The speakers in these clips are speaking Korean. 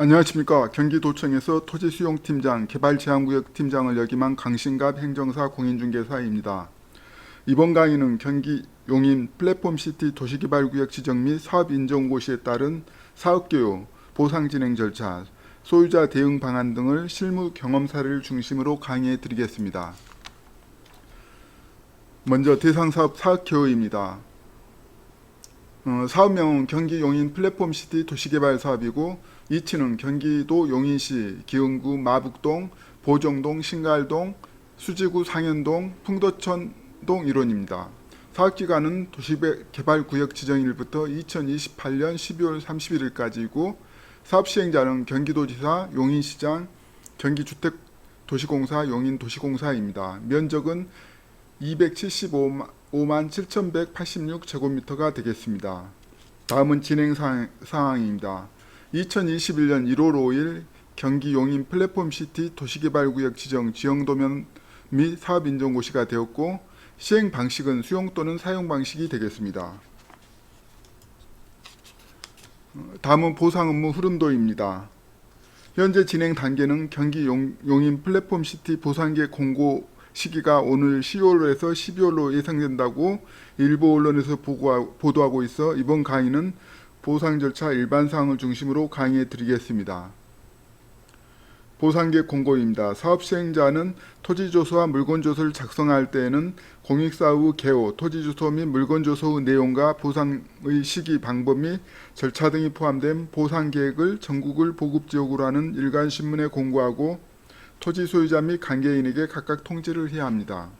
안녕하십니까. 경기도청에서 토지수용팀장, 개발제한구역팀장을 역임한 강신갑 행정사 공인중개사입니다. 이번 강의는 경기 용인 플랫폼시티 도시개발구역 지정 및 사업인정고시에 따른 사업교육, 보상진행 절차, 소유자 대응 방안 등을 실무 경험 사례를 중심으로 강의해 드리겠습니다. 먼저 대상사업 사업교육입니다. 어, 사업명은 경기 용인 플랫폼 시티 도시개발 사업이고 이치는 경기도 용인시 기흥구 마북동, 보정동, 신갈동, 수지구 상현동, 풍도천동 일원입니다. 사업기간은 도시개발구역 지정일부터 2028년 12월 31일까지이고 사업시행자는 경기도지사, 용인시장, 경기주택도시공사, 용인도시공사입니다. 면적은 275만 7,186제곱미터가 되겠습니다. 다음은 진행 사항- 사항입니다. 2021년 1월 5일 경기 용인 플랫폼시티 도시개발구역 지정 지형도면 및 사업인정고시가 되었고 시행 방식은 수용 또는 사용 방식이 되겠습니다. 어, 다음은 보상 업무 흐름도입니다. 현재 진행 단계는 경기 용, 용인 플랫폼 시티 보상계 공고 시기가 오늘 10월에서 12월로 예상된다고 일부 언론에서 보도하고 있어 이번 강의는 보상 절차 일반 사항을 중심으로 강의해 드리겠습니다. 보상계 공고입니다. 사업 시행자는 토지 조서와 물건 조서를 작성할 때에는 공익사후 개호, 토지 주소 및 물건 조서의 내용과 보상의 시기, 방법 및 절차 등이 포함된 보상 계획을 전국을 보급 지역으로 하는 일간 신문에 공고하고 토지 소유자 및 관계인에게 각각 통지를 해야 합니다.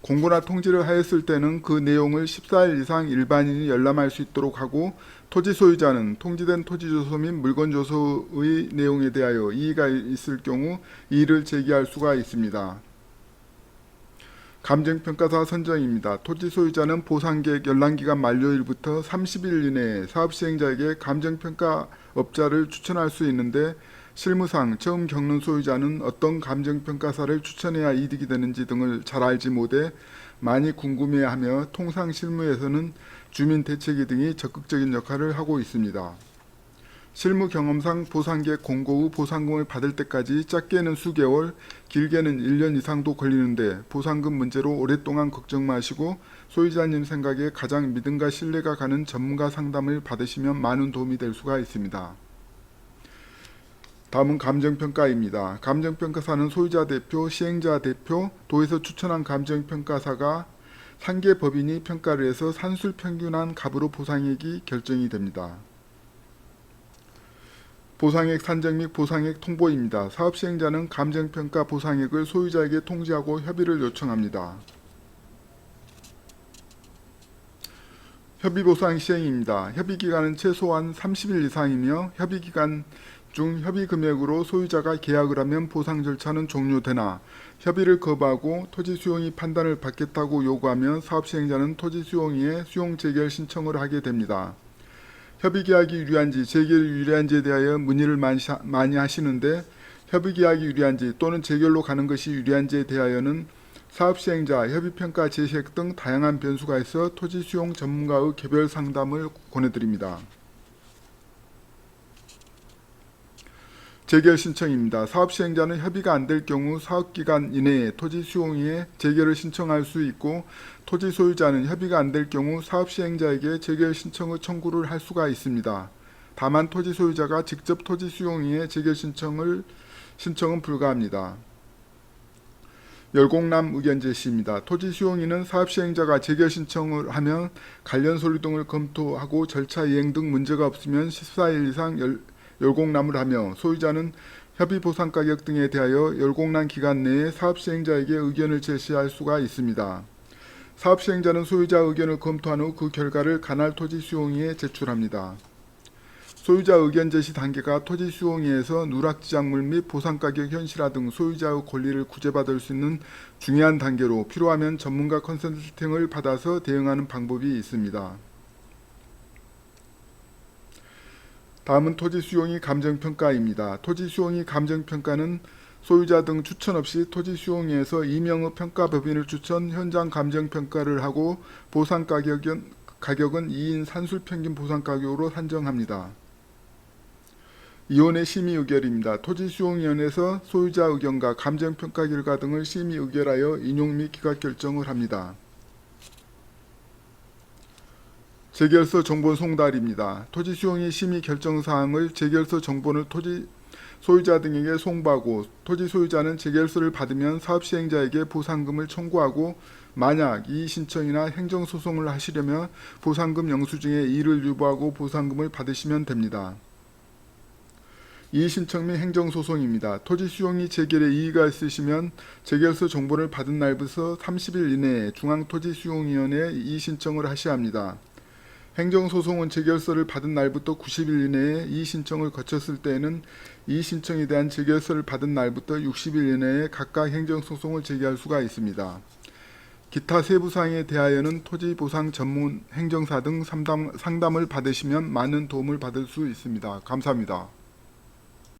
공고나 통지를 하였을 때는 그 내용을 14일 이상 일반인이 열람할 수 있도록 하고 토지 소유자는 통지된 토지 조서 및 물건 조서의 내용에 대하여 이의가 있을 경우 이의를 제기할 수가 있습니다. 감정평가사 선정입니다. 토지 소유자는 보상계획 열람기간 만료일부터 30일 이내에 사업시행자에게 감정평가 업자를 추천할 수 있는데 실무상 처음 겪는 소유자는 어떤 감정평가사를 추천해야 이득이 되는지 등을 잘 알지 못해 많이 궁금해하며 통상 실무에서는 주민 대책위 등이 적극적인 역할을 하고 있습니다. 실무 경험상 보상계획 공고 후 보상금을 받을 때까지 짧게는 수개월, 길게는 1년 이상도 걸리는데 보상금 문제로 오랫동안 걱정 마시고 소유자님 생각에 가장 믿음과 신뢰가 가는 전문가 상담을 받으시면 많은 도움이 될 수가 있습니다. 다음은 감정평가입니다. 감정평가사는 소유자 대표, 시행자 대표, 도에서 추천한 감정평가사가 상계 법인이 평가를 해서 산술 평균한 값으로 보상액이 결정이 됩니다. 보상액 산정 및 보상액 통보입니다. 사업 시행자는 감정평가 보상액을 소유자에게 통지하고 협의를 요청합니다. 협의 보상 시행입니다. 협의 기간은 최소한 30일 이상이며 협의 기간 중 협의 금액으로 소유자가 계약을 하면 보상 절차는 종료되나 협의를 거부하고 토지 수용이 판단을 받겠다고 요구하면 사업 시행자는 토지 수용위에 수용 재결 신청을 하게 됩니다. 협의 계약이 유리한지 재결이 유리한지에 대하여 문의를 많이 하시는데 협의 계약이 유리한지 또는 재결로 가는 것이 유리한지에 대하여는 사업 시행자, 협의 평가 제시액 등 다양한 변수가 있어 토지 수용 전문가의 개별 상담을 권해드립니다. 재결 신청입니다. 사업 시행자는 협의가 안 될 경우 사업 기간 이내에 토지 수용위에 재결을 신청할 수 있고 토지 소유자는 협의가 안 될 경우 사업 시행자에게 재결 신청의 청구를 할 수가 있습니다. 다만 토지 소유자가 직접 토지 수용위에 재결 신청을 신청은 불가합니다. 열공남 의견 제시입니다. 토지 수용위는 사업 시행자가 재결 신청을 하면 관련 서류 등을 검토하고 절차 이행 등 문제가 없으면 14일 이상 열, 열공람을 하며 소유자는 협의 보상 가격 등에 대하여 열공람 기간 내에 사업 시행자에게 의견을 제시할 수가 있습니다. 사업 시행자는 소유자 의견을 검토한 후 그 결과를 관할 토지 수용위에 제출합니다. 소유자 의견 제시 단계가 토지 수용위에서 누락 지작물 및 보상 가격 현실화 등 소유자의 권리를 구제받을 수 있는 중요한 단계로 필요하면 전문가 컨설팅을 받아서 대응하는 방법이 있습니다. 다음은 토지 수용이 감정평가입니다. 토지 수용이 감정평가는 소유자 등 추천 없이 토지 수용위에서 이명의 평가 법인을 추천 현장 감정평가를 하고 보상 가격은 가격은 2인 산술 평균 보상 가격으로 산정합니다. 이혼의 심의 의결입니다. 토지수용위원회에서 소유자 의견과 감정평가 결과 등을 심의 의결하여 인용 및 기각 결정을 합니다. 재결서 정보 송달입니다. 토지 수용의 심의 결정 사항을 재결서 정보를 토지 소유자 등에게 송부하고 토지 소유자는 재결서를 받으면 사업 시행자에게 보상금을 청구하고 만약 이의 신청이나 행정 소송을 하시려면 보상금 영수 중에 이를 유보하고 보상금을 받으시면 됩니다. 이의 신청 및 행정 소송입니다. 토지 수용이 재결에 이의가 있으시면 재결서 정보를 받은 날부터 30일 이내에 중앙토지 수용위원회에 이의 신청을 하셔야 합니다. 행정소송은 재결서를 받은 날부터 90일 이내에 이의 신청을 거쳤을 때에는 이의 신청에 대한 재결서를 받은 날부터 60일 이내에 각각 행정소송을 제기할 수가 있습니다. 기타 세부 사항에 대하여는 토지보상 전문 행정사 등 상담, 상담을 받으시면 많은 도움을 받을 수 있습니다. 감사합니다.